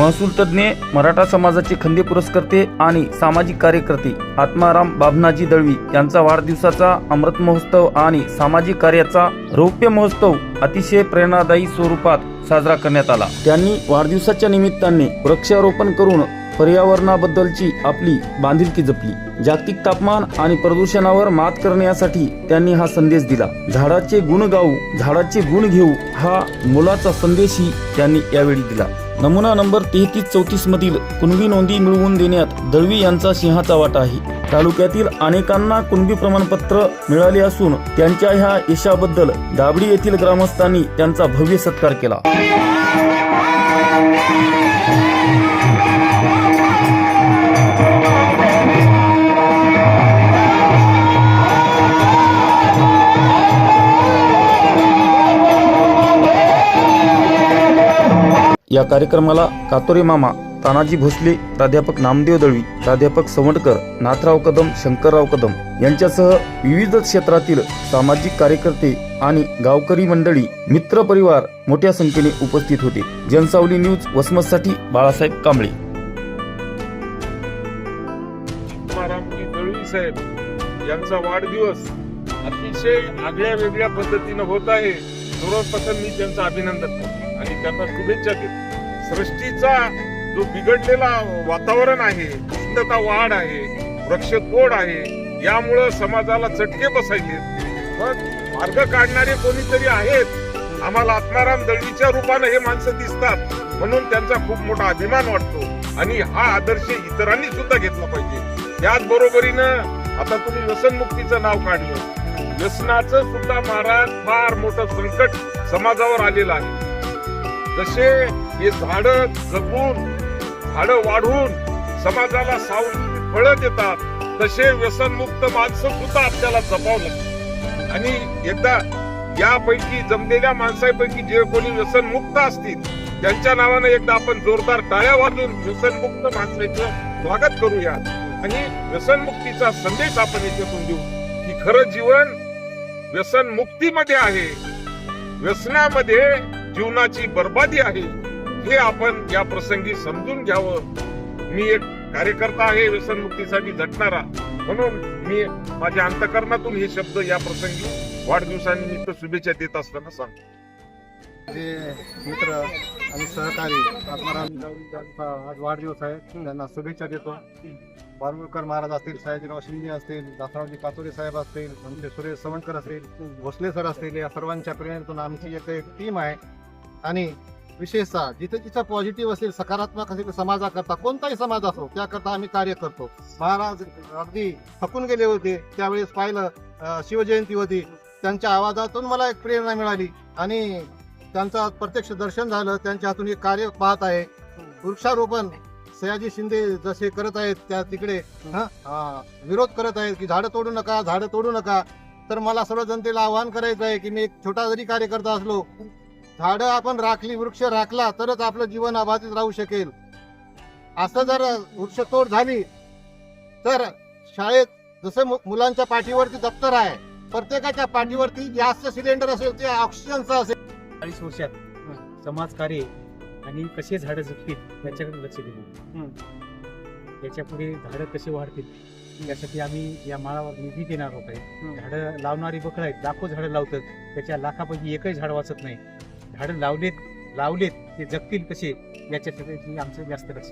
महसूल तज्ज्ञ मराठा समाजाचे खंदे पुरस्कर्ते आणि सामाजिक कार्यकर्ते आत्माराम बाबनाजी दळवी यांचा वाढदिवसाचा अमृत महोत्सव आणि सामाजिक कार्याचा रौप्य महोत्सव अतिशय प्रेरणादायी स्वरूपात साजरा करण्यात आला. त्यांनी वाढदिवसाच्या निमित्ताने वृक्षारोपण करून पर्यावरणाबद्दलची आपली बांधिलकी जपली. जागतिक तापमान आणि प्रदूषणावर मात करण्यासाठी त्यांनी हा संदेश दिला. झाडाचे गुण गाऊ झाडाचे गुण घेऊ हा मुलाचा संदेशही त्यांनी यावेळी दिला. नमुना नंबर तेहतीस चौतीस मधील कुणबी नोंदी मिळवून देण्यात दळवी यांचा सिंहाचा वाटा आहे. तालुक्यातील अनेकांना कुणबी प्रमाणपत्र मिळाले असून त्यांच्या ह्या यशाबद्दल दाबडी येथील ग्रामस्थांनी त्यांचा भव्य सत्कार केला. या कार्यक्रमाला कातोरे मामा तानाजी भोसले प्राध्यापक नामदेव दळवी प्राध्यापक सवंडकर नाथराव कदम शंकरराव कदम यांच्यासह विविध क्षेत्रातील सामाजिक कार्यकर्ते आणि गावकरी मंडळी मित्र परिवार मोठ्या संख्येने उपस्थित होते. जनसावली न्यूज वसमतसाठी बाळासाहेब कांबळे. साहेब यांचा वाढदिवस अतिशय आगळ्या वेगळ्या पद्धतीनं होत आहे. सर्वप्रथम मी त्यांचं अभिनंदन करतो. आणि त्यांना शुभेच्छा देतो. सृष्टीचा जो बिघडलेला वातावरण आहे उष्णता वाढ आहे वृक्ष तोड आहे यामुळं समाजाला चटके बसायचे. मग मार्ग काढणारे कोणीतरी आहेत आम्हाला आत्माराम दळवीच्या रूपानं हे माणसं दिसतात म्हणून त्यांचा खूप मोठा अभिमान वाटतो. आणि हा आदर्श इतरांनी सुद्धा घेतला पाहिजे. त्याच बरोबरीनं आता तुम्ही व्यसनमुक्तीचं नाव काढलं. व्यसनाचं सुद्धा महाराज फार मोठं संकट समाजावर आलेलं आहे. जसे हे झाड जगून झाड वाढून समाजाला सावली फळं देतात तसे व्यसनमुक्त माणसं सुद्धा आपल्याला जपावं लागतात आणि एकदा यापैकी जमलेल्या माणसापैकी जे कोणी व्यसनमुक्त असतील त्यांच्या नावानं एकदा आपण जोरदार टाळ्या वाजून व्यसनमुक्त माणसाचं स्वागत करूया. आणि व्यसनमुक्तीचा संदेश आपण याच्यातून देऊ की खरं जीवन व्यसनमुक्तीमध्ये आहे. व्यसनामध्ये जीवनाची बर्बादी आहे हे आपण या प्रसंगी समजून घ्यावं. मी एक कार्यकर्ता आहे व्यसनमुक्तीसाठी झटणारा. म्हणून मी माझ्या अंतकरणातून हे शब्द या प्रसंगी वाढदिवसानिमित्त शुभेच्छा देत असताना सांगतो. जे मित्र आणि सहकारी आत्माराम आज वाढदिवस आहे त्यांना शुभेच्छा देतो. बारमुळकर महाराज असतील सयाजीराव शिंदे असतील दासरावजी कातोरे साहेब असतील आमचे सुरेश सवणकर असतील भोसले सर असतील या सर्वांच्या प्रेरणेतून आमची एक टीम आहे. आणि विशेषतः जिथे जिथं पॉझिटिव्ह असेल सकारात्मक असेल समाजाकरता कोणताही समाज असो त्याकरता आम्ही कार्य करतो. महाराज अगदी थकून गेले होते. त्यावेळेस पाहिलं शिवजयंती होती. त्यांच्या आवाजातून मला एक प्रेरणा मिळाली. आणि त्यांचं प्रत्यक्ष दर्शन झालं. त्यांच्या हातून हे कार्य पाहत आहे. वृक्षारोपण सयाजी शिंदे जसे करत आहेत त्या तिकडे विरोध करत आहेत की झाडं तोडू नका झाडं तोडू नका. तर मला सर्व जनतेला आवाहन करायचं आहे की मी एक छोटा जरी कार्यकर्ता असलो झाडं आपण राखली वृक्ष राखला तरच आपलं जीवन अबाधित राहू शकेल. असं जर वृक्षतोड झाली तर शाळेत जसं मुलांच्या पाठीवरती दप्तर आहे प्रत्येकाच्या पाठीवरती जास्त सिलेंडर असेल ते ऑक्सिजनचं असेल. चाळीस वर्षात समाजकार्य आणि कसे झाडं जगतील याच्याकडे लक्ष दिलं. याच्यापुढे झाडं कसे वाढतील यासाठी आम्ही या माळावर निधी देणार आहोत. आहे झाडं लावणारी बकळ आहेत लाखो झाडं लावतात. त्याच्या लाखापैकी एकही झाड वाचत नाही. झाडं लावलेत लावलेत ते जगतील कसे? याच्यासाठी आमचं जास्त लक्ष.